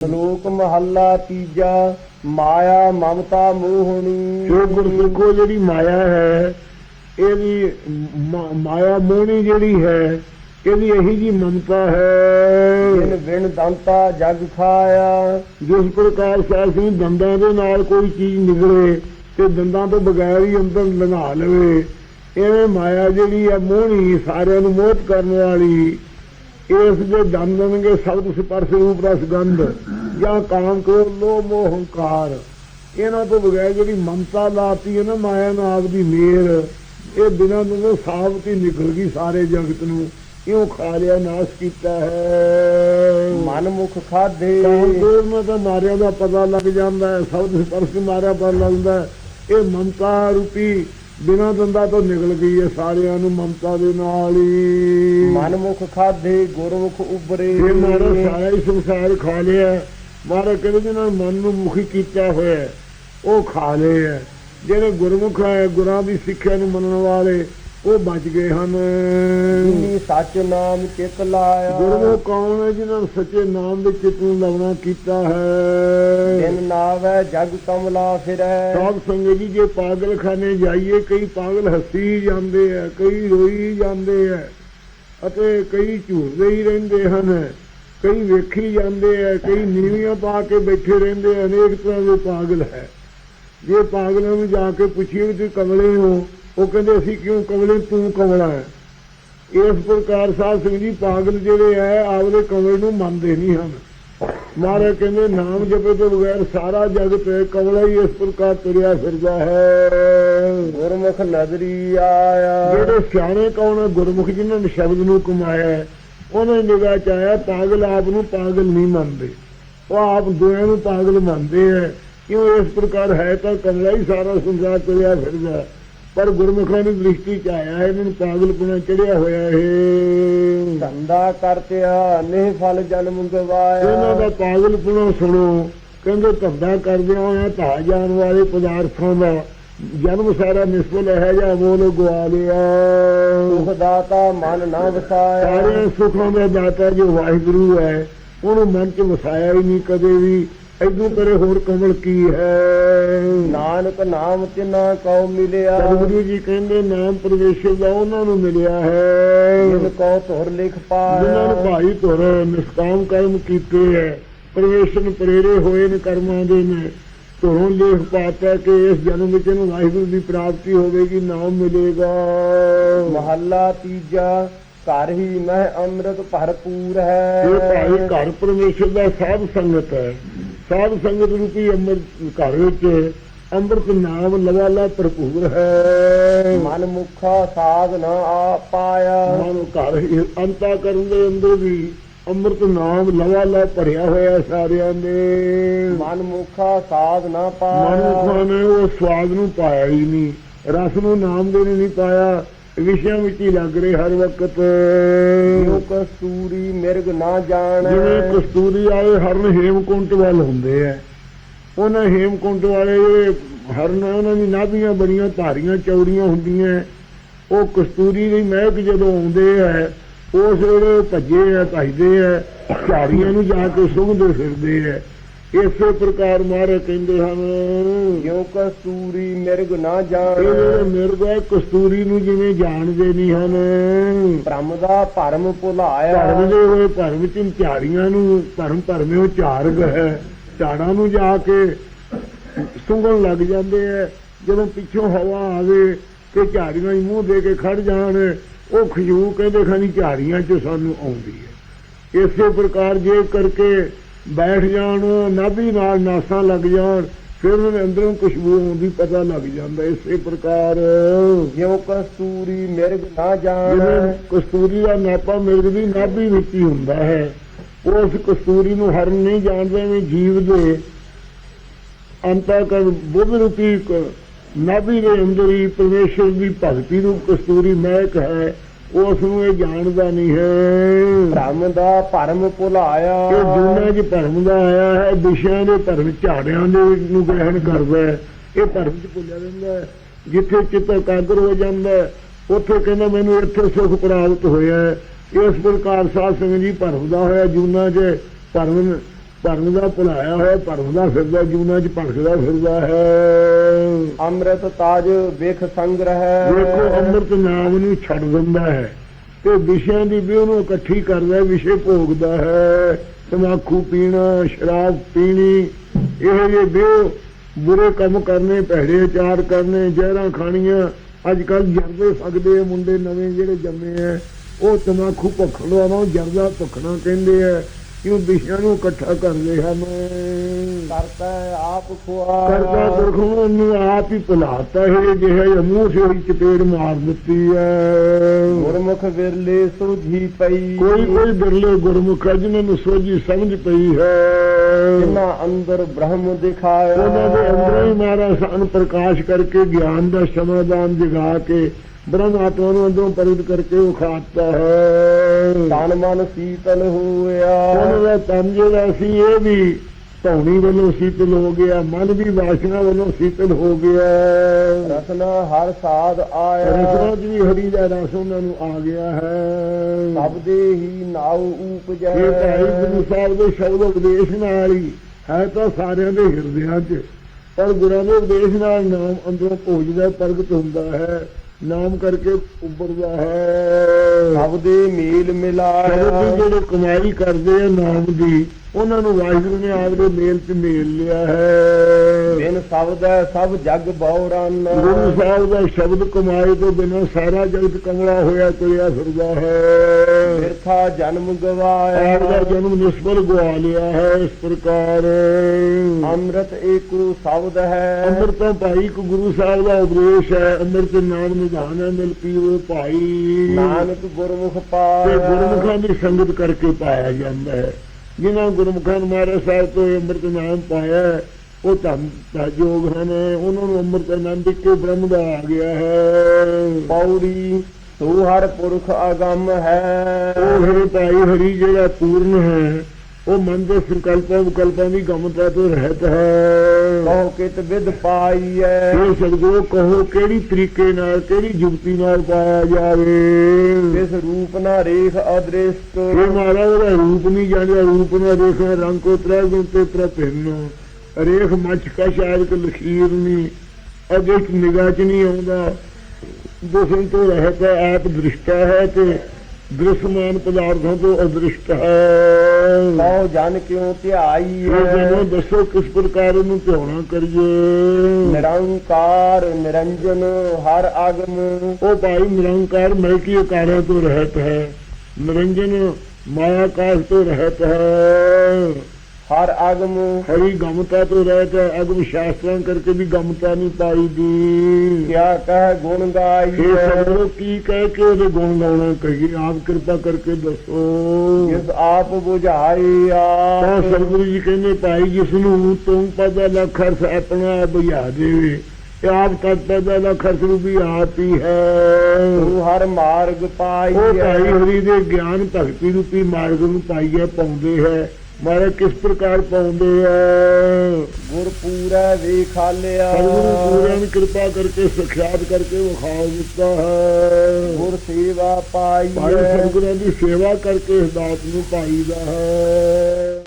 ਸ਼ਲੋਕ ਮਹੱਲਾ ਤੀਜਾ ਮਾਇਆ ਮਮਤਾ ਮੋਹਣੀ। ਜੋ ਗੁਰਸਿੱਖੋ ਜਿਹੜੀ ਮਾਇਆ ਹੈ ਇਹਦੀ ਮਾਇਆ ਮੋਹਣੀ ਜਿਹੜੀ ਹੈ ਇਹਦੀ ਇਹੀ ਜੀ ਮਮਤਾ ਜਿਨ ਹੈ ਵਿਣ ਦੰਤਾ ਜਗ ਖਾਇਆ। ਜਿਸ ਪ੍ਰਕਾਰ ਸਿੰਘ ਦੰਦਾਂ ਦੇ ਨਾਲ ਕੋਈ ਚੀਜ਼ ਨਿਕਲੇ ਤੇ ਦੰਦਾਂ ਤੋਂ ਬਗੈਰ ਹੀ ਅੰਦਰ ਲੰਘਾ ਲਵੇ ਐਵੇਂ ਮਾਇਆ ਜਿਹੜੀ ਹੈ ਮੋਹਣੀ ਸਾਰਿਆਂ ਨੂੰ ਮੋਹਿਤ ਕਰਨ ਵਾਲੀ ਇਸ ਦੇ ਦੰਦ ਹੋਣਗੇ ਸ਼ਬਦ ਸਪਰਸ਼ ਰੂਪ ਰਸ ਗੰਧ। ਜਾਂ ਕਾਮ ਕ੍ਰੋਧ ਲੋਭ ਮੋਹ ਹੰਕਾਰ। ਇਹਨਾਂ ਤੋਂ ਬਗੈਰ ਜਿਹੜੀ ਮਮਤਾ ਲਾਤੀ ਹੈ ਨਾ ਮਾਇਆ ਨਾਗ ਦੀ ਮੇਰ ਇਹ ਬਿਨਾਂ ਤੋਂ ਸਾਬਤ ਹੀ ਨਿਕਲ ਗਈ ਸਾਰੇ ਜਗਤ ਨੂੰ। ਇਉਂ ਖਾ ਲਿਆ ਨਾਸ਼ ਕੀਤਾ ਹੈ। ਮਨ ਮੁਖ ਖਾਦੇ ਕਾਮਦੇਵ ਨੂੰ ਤਾਂ ਨਾਰਿਆਂ ਦਾ ਪਤਾ ਲੱਗ ਜਾਂਦਾ ਹੈ ਸ਼ਬਦ ਸਪਰਸ਼ ਨਾਰਿਆਂ ਪਰ ਲੱਗਦਾ। ਇਹ ਮਮਤਾ ਰੂਪੀ ਬਿਨਾਂ ਦੰਦਾਂ ਤੋਂ ਨਿਕਲ ਗਈ ਹੈ ਸਾਰਿਆਂ ਨੂੰ ਮਮਤਾ ਦੇ ਨਾਲ ਹੀ। ਮਨ ਮੁਖ ਖਾਦੇ ਗੁਰਮੁਖ ਉਬਰੇ ਇਹ ਮਾਰਾ ਸਾਰਾ ਹੀ ਸੰਸਾਰ ਖਾ ਲਿਆ ਮਾਰਾ ਕਹਿੰਦੇ ਜਿਹਨਾਂ ਨੇ ਮਨ ਨੂੰ ਮੁਖੀ ਕੀਤਾ ਹੋਇਆ ਉਹ ਖਾ ਹੈ। ਜਿਹੜੇ ਗੁਰਮੁਖ ਹੈ ਗੁਰਾਂ ਦੀ ਸਿੱਖਿਆ ਨੂੰ ਮੰਨਣ ਵਾਲੇ ਉਹ ਬਚ ਗਏ ਹਨ। ਜਿਨੀ ਸੱਚ ਨਾਮ ਚਿਤ ਲਾਇਆ। ਗੁਰਮੁਖ ਕੌਣ ਹੈ ਜਿਨ੍ਹਾਂ ਨੇ ਸੱਚੇ ਨਾਮ ਦੇ ਚਿੱਤ ਨੂੰ ਲਵਣਾ ਕੀਤਾ ਹੈ? ਦਿਨ ਨਾਵੈ ਜਗ ਕਮਲਾ ਫਿਰੈ। ਸਾਧ ਸੰਗਤ ਜੀ ਜੇ ਪਾਗਲਖਾਨੇ ਜਾਈਏ ਕਈ ਪਾਗਲ ਹੱਸੀ ਜਾਂਦੇ ਆ ਕਈ ਰੋਈ ਜਾਂਦੇ ਆ ਅਤੇ ਕਈ ਝੂਰਦੇ ਹੀ ਰਹਿੰਦੇ ਹਨ। ਕਈ ਵੇਖੀ ਜਾਂਦੇ ਆ ਕਈ ਨੀਵੀਆਂ ਪਾ ਕੇ ਬੈਠੇ ਰਹਿੰਦੇ ਅਨੇਕ ਤਰ੍ਹਾਂ ਦੇ ਪਾਗਲ ਹੈ। ਜੇ ਪਾਗਲਾਂ ਨੂੰ ਜਾ ਕੇ ਪੁੱਛੀਏ ਤੁਸੀਂ ਕਮਲੇ ਹੋ ਉਹ ਕਹਿੰਦੇ ਅਸੀਂ ਕਿਉਂ ਕਮਲੇ ਤੂੰ ਕਮਲਾ ਹੈ? ਇਸ ਪ੍ਰਕਾਰ ਸਾਧ ਸਿੰਘ ਜੀ ਪਾਗਲ ਜਿਹੜੇ ਹੈ ਆਪਦੇ ਕਮਲੇ ਨੂੰ ਮੰਨਦੇ ਨਹੀਂ ਹਨ। ਮਹਾਰਾਜ ਕਹਿੰਦੇ ਨਾਮ ਜਪੇ ਤੋਂ ਬਗੈਰ ਸਾਰਾ ਜਗਤ ਕਮਲਾ ਹੀ ਇਸ ਪ੍ਰਕਾਰ ਤੁਰਿਆ ਫਿਰਦਾ ਹੈ। ਗੁਰਮੁਖ ਨਦਰੀ ਆਇਆ। ਜਿਹੜੇ ਸਿਆਣੇ ਕੌਣ ਗੁਰਮੁਖ ਜਿਨ੍ਹਾਂ ਨੇ ਸ਼ਬਦ ਨੂੰ ਕਮਾਇਆ ਉਹਨਾਂ ਨਿਗਾਹ ਚ ਆਇਆ ਪਾਗਲ ਆਪ ਨੂੰ ਪਾਗਲ ਨਹੀਂ ਮੰਨਦੇ। ਉਹ ਆਪ ਦੁਨੀਆਂ ਨੂੰ ਪਾਗਲ ਮੰਨਦੇ ਹੈ। ਕਿਉਂ ਇਸ ਪ੍ਰਕਾਰ ਹੈ ਤਾਂ ਕਮਲਾ ਹੀ ਸਾਰਾ ਸੰਸਾਰ ਤੁਰਿਆ ਫਿਰਦਾ ਹੈ। ਪਰ ਗੁਰਮੁਖਾਂ ਦੀ ਦ੍ਰਿਸ਼ਟੀ ਚ ਆਇਆ ਇਹਨਾਂ ਨੂੰ ਪਾਗਲਪੁਣਾ ਚੜਿਆ ਹੋਇਆ ਹੈ ਧੰਦਾ ਕਰਤਿਆ ਨਿਹ ਫਲ ਜਨਮ ਇਹਨਾਂ ਗਵਾਇਆ ਦਾ ਪਾਗਲਪੁਣਾ ਸੁਣੋ ਕਹਿੰਦੇ ਧੰਦਾ ਕਰਦਿਆਂ ਹੋਇਆ ਧਾ ਜਾਣ ਵਾਲੇ ਪਦਾਰਥਾਂ ਦਾ ਜਨਮ ਸਾਰਾ ਨਿਸਬਲ ਹੈ ਜਾਂ ਮੋਲ ਗਵਾ ਲਿਆ ਸੁਖ ਦਾਤਾ ਮਨ ਨਾ ਵਸਾਇਆ। ਸਾਰੇ ਸੁੱਖਾਂ ਦਾ ਦਾਤਾ ਜੋ ਵਾਹਿਗੁਰੂ ਹੈ ਉਹਨੂੰ ਮਨ ਚ ਵਸਾਇਆ ਹੀ ਨਹੀਂ ਕਦੇ ਵੀ। ਐਦੂ ਕਰੇ ਹੋਰ ਕਮਲ ਕੀ ਹੈ? ਨਾਨਕ ਨਾਮ ਤਿਨਾ ਕਉ ਮਿਲਿਆ। ਸਤਿਗੁਰੂ ਜੀ ਕਹਿੰਦੇ ਨਾਮ ਪਰਮੇਸ਼ਰ ਦਾ ਉਹਨਾਂ ਨੂੰ ਮਿਲਿਆ ਹੈ। ਜਿਨ ਕਉ ਧੁਰ ਲਿਖ ਜਿਨ੍ਹਾਂ ਨੂੰ ਪਾਇਆ ਭਾਈ ਧੁਰ ਨਿਸ਼ਕਾਮ ਕਰਮ ਕੀਤੇ ਹੈ ਪਰਮੇਸ਼ਰ ਨੂੰ ਪ੍ਰੇਰੇ ਹੋਏ ਨੇ ਕਰਮਾਂ ਦੇ ਨੇ। ਧੁਰੋਂ ਲੇਖ ਪਾਤਾ ਕਿ ਇਸ ਜਨਮ ਵਿੱਚ ਇਹਨੂੰ ਵਾਹਿਗੁਰੂ ਦੀ ਪ੍ਰਾਪਤੀ ਹੋਵੇਗੀ ਨਾਮ ਮਿਲੇਗਾ। ਮਹੱਲਾ ਤੀਜਾ ਘਰ ਹੀ ਮਹਿ ਅੰਮ੍ਰਿਤ ਭਰਪੂਰ ਇਹ ਭਾਈ ਹੈ ਘਰ ਪਰਮੇਸ਼ਰ ਦਾ ਸਾਧ ਸੰਗਤ ਹੈ। ਸਾਧ ਸੰਗਤ ਰੂਪੀ ਅੰਮ੍ਰਿਤ ਘਰ ਵਿੱਚ ਅੰਮ੍ਰਿਤ ਨਾਮ ਲਵਾਲਾ ਭਰਪੂਰ ਹੈ। ਮਨ ਮੁਖਾ ਸਾਧ ਨਾ ਆ ਪਾਇਆ ਮਨ ਘਰ ਅੰਤਾ ਕਰਨ ਦੇ ਅੰਦਰ ਵੀ ਅੰਮ੍ਰਿਤ ਨਾਮ ਲਵਾਲਾ ਭਰਿਆ ਹੋਇਆ ਸਾਰਿਆਂ ਦੇ ਮਨ ਮੁਖਾ ਸਾਧ ਨਾ ਪਾਇਆ। ਨੇ ਉਹ ਸਵਾਦ ਨੂੰ ਪਾਇਆ ਹੀ ਨਹੀਂ ਰਸ ਨੂੰ ਨਾਮ ਦੇ ਨੇ ਨਹੀਂ ਪਾਇਆ। ਵਿਸ਼ਿਆਂ ਵਿੱਚ ਹੀ ਲੱਗ ਰਹੇ ਹਰ ਵਕਤ। ਜੋ ਕਸਤੂਰੀ ਮਿਰਗ ਨਾ ਜਾਣੈ। ਕਸਤੂਰੀ ਵਾਲੇ ਹਰਨ ਹੇਮਕੁੰਟ ਵੱਲ ਹੁੰਦੇ ਆ। ਉਹਨਾਂ ਹੇਮਕੁੰਟ ਵਾਲੇ ਜਿਹੜੇ ਹਰਨ ਉਹਨਾਂ ਦੀ ਨਾਭੀਆਂ ਬੜੀਆਂ ਭਾਰੀਆਂ ਚੌੜੀਆਂ ਹੁੰਦੀਆਂ। ਉਹ ਕਸਤੂਰੀ ਦੀ ਮਹਿਕ ਜਦੋਂ ਆਉਂਦੇ ਆ ਉਸ ਵੇਲੇ ਭੱਜੇ ਆ ਭਜਦੇ ਆ ਝਾੜੀਆਂ ਨੂੰ ਜਾ ਕੇ ਸੁੰਘਦੇ ਫਿਰਦੇ ਆ। ਇਸੇ ਪ੍ਰਕਾਰ ਮਾਰੇ ਕਹਿੰਦੇ ਹਨ। ਜੋ ਕਸਤੂਰੀ ਮਿਰਗ ਨਾ ਇਹ ਜਾਣੈ ਮਿਰਗਾ ਕਸਤੂਰੀ ਨੂੰ ਜਿਵੇਂ ਜਾਣਦੇ ਨਹੀਂ ਹਨ। ਭ੍ਰਮ ਦਾ ਭਰਮ ਭੁਲਾਇਆ। ਧਰਮ ਦੇ ਹੋਏ ਭਰਮ ਚ ਝਾੜੀਆਂ ਨੂੰ ਧਰਮ ਭਰਮਿਓ ਝਾਰਗ ਹੈ। ਝਾੜਾਂ ਨੂੰ ਜਾ ਕੇ ਸੁੰਘਣ ਲੱਗ ਜਾਂਦੇ ਐ ਜਦੋਂ ਪਿੱਛੋਂ ਹਵਾ ਆਵੇ ਤੇ ਝਾੜੀਆਂ ਹੀ ਮੂੰਹ ਦੇ ਕੇ ਖੜ ਜਾਣ ਉਹ ਖਜੂ ਕਹਿੰਦੇ ਖਾਨੀ ਝਾੜੀਆਂ ਚ ਸਾਨੂੰ ਆਉਂਦੀ ਹੈ। ਇਸੇ ਪ੍ਰਕਾਰ ਜੇ ਕਰਕੇ ਬੈਠ ਜਾਣ ਨਾਭੀ ਨਾਲ ਨਾਸਾਂ ਲੱਗ ਜਾਣ ਫਿਰ ਉਹਨਾਂ ਦੇ ਅੰਦਰੋਂ ਖੁਸ਼ਬੂ ਆਉਂਦੀ ਪਤਾ ਲੱਗ ਜਾਂਦਾ ਇਸੇ ਪ੍ਰਕਾਰ। ਜੋ ਕਸਤੂਰੀ ਮਿਰਗ ਨਾ ਜਾਣੈ। ਕਸਤੂਰੀ ਦਾ ਨਾਪਾ ਮਿਰਗ ਦੀ ਨਾਭੀ ਵਿੱਚ ਹੀ ਹੁੰਦਾ ਹੈ ਉਸ ਕਸਤੂਰੀ ਨੂੰ ਹਰਨ ਨਹੀਂ ਜਾਣਦੇ ਵੀ ਜੀਵ ਦੇ ਅੰਤਕਰ ਬੁੱਧ ਰੂਪੀ ਨਾਭੀ ਦੇ ਅੰਦਰ ਹੀ ਪਰਮੇਸ਼ਰ ਦੀ ਭਗਤੀ ਨੂੰ ਕਸਤੂਰੀ ਮਹਿਕ ਹੈ। ਉਸ ਨੂੰ ਇਹ ਜਾਣਦਾ ਨਹੀਂ ਹੈ। ਭ੍ਰਮ ਦਾ ਭਰਮ ਭੁਲਾਇਆ। ਇਹ ਦੁਨੀਆ 'ਚ ਭਰਮ ਦਾ ਆਇਆ ਹੈ ਵਿਸ਼ਿਆਂ ਦੇ ਭਰਮ ਝਾੜਿਆਂ ਦੇ ਨੂੰ ਗ੍ਰਹਿਣ ਕਰਦਾ ਹੈ ਇਹ ਭਰਮ 'ਚ ਭੁੱਲਿਆ ਰਹਿੰਦਾ ਹੈ। ਜਿੱਥੇ ਚਿੱਤ ਇਕਾਗਰ ਹੋ ਜਾਂਦਾ ਉੱਥੇ ਕਹਿੰਦਾ ਮੈਨੂੰ ਇੱਥੇ ਸੁਖ ਪ੍ਰਾਪਤ ਹੋਇਆ ਹੈ। ਇਸ ਪ੍ਰਕਾਰ ਸਾਧ ਸੰਗਤ ਜੀ ਭਰਮ ਦਾ ਹੋਇਆ ਜੂਨਾ 'ਚ ਭਰਮ ਭਰਮ ਦਾ ਭੁਲਾਇਆ ਹੋਇਆ ਭਰਮਦਾ ਫਿਰਦਾ ਜੂਨਾ ਚ ਭਟਕਦਾ ਫਿਰਦਾ ਹੈ। ਅੰਮ੍ਰਿਤ ਤਾਜ ਵੇਖ ਸੰਗ੍ਰਹਿ ਵੇਖੋ ਅੰਮ੍ਰਿਤ ਨਾਮ ਨੂੰ ਛੱਡ ਦਿੰਦਾ ਹੈ। ਤੇ ਵਿਸ਼ਿਆਂ ਦੀ ਵੀ ਉਹਨੂੰ ਇਕੱਠੀ ਕਰਦਾ ਵਿਸ਼ੇ ਭੋਗਦਾ ਹੈ। ਤਮਾਕੂ ਪੀਣਾ ਸ਼ਰਾਬ ਪੀਣੀ ਇਹ ਜੇ ਬਿਓ ਬੁਰੇ ਕੰਮ ਕਰਨੇ ਭੈੜੇ ਆਚਾਰ ਕਰਨੇ ਜ਼ਹਿਰਾਂ ਖਾਣੀਆਂ ਅੱਜ ਕੱਲ ਜਰਦੇ ਸਕਦੇ ਆ ਮੁੰਡੇ ਨਵੇਂ ਜਿਹੜੇ ਜੰਮੇ ਆ ਉਹ ਤਮਾਕੂ ਭੁੱਖਣ ਵਾਲਾ ਜਰਦਾ ਭੁੱਖਣਾ ਕਹਿੰਦੇ ਆ। ਕਿਉਂ ਵਿਸ਼ਿਆਂ ਨੂੰ ਇਕੱਠਾ ਕਰਦੇ ਹਨ? ਕਰਤਾ ਆਪ ਖੁਆ ਕਰਤਾ ਪੁਰਖੋਂ ਨੂੰ ਆਪ ਹੀ ਭੁਲਾਤਾ ਹੈ ਜਿਹੜਾ ਮੂੰਹ ਸੇ ਹੀ ਚਪੇੜ ਮਾਰ ਦਿੱਤੀ ਹੈ। ਗੁਰਮੁਖ ਵਿਰਲੇ ਸੁਝੀ ਪਈ। ਕੋਈ ਕੋਈ ਬਿਰਲੇ ਗੁਰਮੁਖ ਜਿਨ੍ਹਾਂ ਨੂੰ ਸੋਝੀ ਸਮਝ ਪਈ ਹੈ। ਜਿਨ੍ਹਾਂ ਅੰਦਰ ਬ੍ਰਹਮ ਦਿਖਾਇਆ। ਉਹਨਾਂ ਦੇ ਅੰਦਰੋਂ ਹੀ ਮਹਾਰਾਜ ਸਾਨੂੰ ਪ੍ਰਕਾਸ਼ ਕਰਕੇ ਗਿਆਨ ਦਾ ਸਮਾਧਾਨ ਜਗਾ ਕੇ ਬ੍ਰਹਮ ਆਤਮਾ ਨੂੰ ਅੰਦਰੋਂ ਪ੍ਰਗਟ ਕਰਕੇ ਉਹ ਖਾਤਾ ਹੈ। ਤਨ ਮਨ ਸੀਤਲ ਹੋਇਆ। ਉਹਨਾਂ ਦਾ ਤਨ ਜਿਹੜਾ ਸੀ ਇਹ ਵੀ ਧੌਣੀ ਵੱਲੋਂ ਸੀਤਲ ਹੋ ਗਿਆ ਮਨ ਵੀ ਵਾਸ਼ਨਾ ਵੱਲੋਂ ਸੀਤਲ ਹੋ ਗਿਆ। ਰਸਨਾ ਹਰ ਸਾਧ ਆਇਆ। ਰਸਨਾ ਜੀ ਹਰੀ ਦਾ ਰਸ ਉਹਨਾਂ ਨੂੰ ਆ ਗਿਆ ਹੈ। ਸਭ ਦੇ ਹੀ ਨਾਉ ਉਪਜੈ। ਇਹ ਭਾਈ ਗੁਰੂ ਸਾਹਿਬ ਦੇ ਸ਼ਬਦ ਉਪਦੇਸ਼ ਨਾਲ ਹੀ ਹੈ ਤਾਂ ਸਾਰਿਆਂ ਦੇ ਹਿਰਦਿਆਂ 'ਚ। ਪਰ ਗੁਰਾਂ ਦੇ ਉਪਦੇਸ਼ ਨਾਲ ਨਾਮ ਅੰਦਰੋਂ ਭੋਜਦਾ ਪ੍ਰਗਟ ਹੁੰਦਾ ਹੈ। ਨਾਮ ਕਰਕੇ ਉੱਭਰਦਾ ਹੈ। ਸਭ ਦੇ ਮੇਲ ਮਿਲਾਇਆ। ਦੀ ਜਿਹੜੇ ਕਮਾਈ ਕਰਦੇ ਆ ਨਾਮ ਦੀ ਉਹਨਾਂ ਨੂੰ ਵਾਹਿਗੁਰੂ ਨੇ ਆਪਦੇ ਮੇਲ 'ਚ ਮੇਲ ਲਿਆ ਹੈ। ਬਿਨ ਸ਼ਬਦ ਹੈ ਸਭ ਜਗ ਬੌਰਨ ਗੁਰੂ ਸਾਹਿਬ ਦਾ ਸ਼ਬਦ ਕਮਾਏ ਤੋਂ ਬਿਨਾਂ ਸਾਰਾ ਜਗਤ ਕਮਲਾ ਹੋਇਆ ਤੁਰਿਆ ਫਿਰਦਾ ਹੈ। ਬਿਰਥਾ ਜਨਮ ਗਵਾਇਆ। ਜਨਮ ਨਿਸਬਲ ਗਵਾ ਲਿਆ ਹੈ ਇਸ ਪ੍ਰਕਾਰ। ਅੰਮ੍ਰਿਤ ਏਕੋ ਸ਼ਬਦ ਹੈ। ਅੰਮ੍ਰਿਤੋਂ ਭਾਈ ਕੋ ਗੁਰੂ ਸਾਹਿਬ ਦਾ ਉਪਦੇਸ਼ ਹੈ। ਅੰਮ੍ਰਿਤ ਨਾਮ ਨਿਧਾਨ ਹੈ ਮਿਲ ਪੀਵੇ ਭਾਈ। ਨਾਨਕ ਗੁਰਮੁਖ ਪਾਇਆ। ਗੁਰਮੁਖਾਂ ਦੀ ਸੰਗਤ ਕਰਕੇ ਪਾਇਆ ਜਾਂਦਾ ਹੈ। ਜਿਨ੍ਹਾਂ ਗੁਰਮੁਖਾਂ ਮਹਾਰਾਜ ਸਾਹਿਬ ਤੋਂ ਅੰਮ੍ਰਿਤ ਨਾਮ ਪਾਇਆ ਹੈ, ਉਹ ਧੰਨ ਜੋਗ ਹਨ ਉਹਨਾਂ ਨੂੰ ਅੰਮ੍ਰਿਤ ਆਨੰਦ ਕੇ ਬ੍ਰਹਮ ਦਾ ਆ ਗਿਆ ਹੈ। ਪੌੜੀ ਸੋ ਹਰ ਪੁਰਖ ਅਗੰਮ ਹੈ। ਉਹ ਹਰੀ ਭਾਈ ਹਰੀ ਜਿਹੜਾ ਪੂਰਨ ਹੈ ਉਹ ਮਨ ਦੇ ਸੰਕਲਪਾਂ ਵਿਕਲਪਾਂ ਦੀ ਗਮਤਾ ਤੋਂ ਰਹਿਤ ਹੈ। ਕਹੋ ਕਿਤ ਵਿਦ ਪਾਈਐ ਇਹ ਸਤਿਗੁਰੂ ਕਹੋ ਕਿਹੜੀ ਤਰੀਕੇ ਨਾਲ ਕਿਹੜੀ ਜੁਗਤੀ ਨਾਲ ਪਾਇਆ ਜਾਵੇ? ਇਸ ਰੂਪ ਨਾ ਰੇਖ ਅਦ੍ਰਿਸ਼ਟ। ਇਹ ਮਹਾਰਾਜ ਉਹਦਾ ਰੂਪ ਨਹੀਂ ਜਾਣਿਆ ਰੂਪ ਨਾ ਦੇਖਿਆ ਰੰਗ ਕੋ ਤ੍ਰੈ ਗੁਣ ਤੇ ਪ੍ਰਭਿੰਨ ਰੇਖ ਮੱਛ ਕਾ ਸ਼ਾਇਦ ਕਿ ਲਖੀਰ ਨਹੀਂ। ਅਜੇ ਇੱਕ ਨਿਗਾਹ ਚ ਨਹੀਂ ਆਉਂਦਾ। ਦੂਸਰੇ ਤੋਂ ਰਹਿਤ ਆਪ ਦ੍ਰਿਸ਼ਟਾ ਹੈ ਤੇ ਦ੍ਰਿਸ਼ਮਾਨ ਪਦਾਰਥਾਂ ਤੋਂ ਅਦ੍ਰਿਸ਼ਟ ਹੈ। ਕਹੋ ਜਨ ਕਿਉ ਧਿਆਈ ਜਨੋ ਦੱਸੋ ਕਿਸ ਪ੍ਰਕਾਰ ਇਹਨੂੰ ਧਿਆਉਣਾ ਕਰੀਏ। ਨਿਰੰਕਾਰ ਨਿਰੰਜਨ ਹਰ ਆਗਮ। ਉਹ ਭਾਈ ਨਿਰੰਕਾਰ ਮਲਕੀ ਅਕਾਰਾਂ ਤੋਂ ਰਹਿਤ ਹੈ। ਨਿਰੰਜਨ ਮਾਇਆ ਕਾਸ਼ ਤੋਂ ਰਹਿਤ ਹੈ। ਹਰ ਆਗਮ ਹਰੀ ਗਮਤਾ ਤੋਂ ਰਹਿਤ ਹੈ ਅਗਮ ਸ਼ਾਸਤਰਾਂ ਕਰਕੇ ਵੀ ਗਮਤਾ ਨਹੀਂ ਪਾਈ ਦੀ ਕਿਆ ਕਹਿ ਗੁਣ ਇਹ ਗਾਈਐ ਸਭੋ ਕੀ ਕਹਿ ਕੇ ਉਹਦੇ ਗੁਣ ਗਾਉਣਾ ਕਹੀਏ? ਆਪ ਕਿਰਪਾ ਕਰਕੇ ਦੱਸੋ। ਜਿਸ ਆਪ ਬੁਝਾਈਆ ਤਾਂ ਸਤਿਗੁਰੂ ਜੀ ਕਹਿੰਦੇ ਭਾਈ ਜਿਸ ਨੂੰ ਤੁਮ ਪਦਾ ਲੱਖ ਅਰਥ ਆਪਣਾ ਬੁਝਾ ਦੇਵੇ ਇਹ ਆਪ ਤਤ ਪਦਾ ਅਰਥ ਨੂੰ ਵੀ ਆਪ ਹੀ ਤੂੰ ਹਰ ਮਾਰਗ ਉਹ ਭਾਈ ਹਰੀ ਦੇ ਗਿਆਨ ਭਗਤੀ ਰੂਪੀ ਮਾਰਗ ਨੂੰ ਪਾਈਏ ਪਾਉਂਦੇ ਹੈ। ਮਾਰੇ ਕਿਸ ਪ੍ਰਕਾਰ ਪਾਉਂਦੇ ਹੈ ਗੁਰ ਪੂਰਾ ਵੇਖਾਲਿਆ ਸਤਿਗੁਰੂ ਪੂਰਨ ਨੇ ਕਿਰਪਾ ਕਰਕੇ ਸਖਿਆਤ ਕਰਕੇ ਵਿਖਾ ਦਿੱਤਾ ਹੈ। ਗੁਰ ਸੇਵਾ ਭਾਈ ਪਾਈਐ ਸਤਿਗੁਰਾਂ ਦੀ ਸੇਵਾ ਕਰਕੇ ਇਸ ਦਾਤ ਨੂੰ ਪਾਈਦਾ ਹੈ।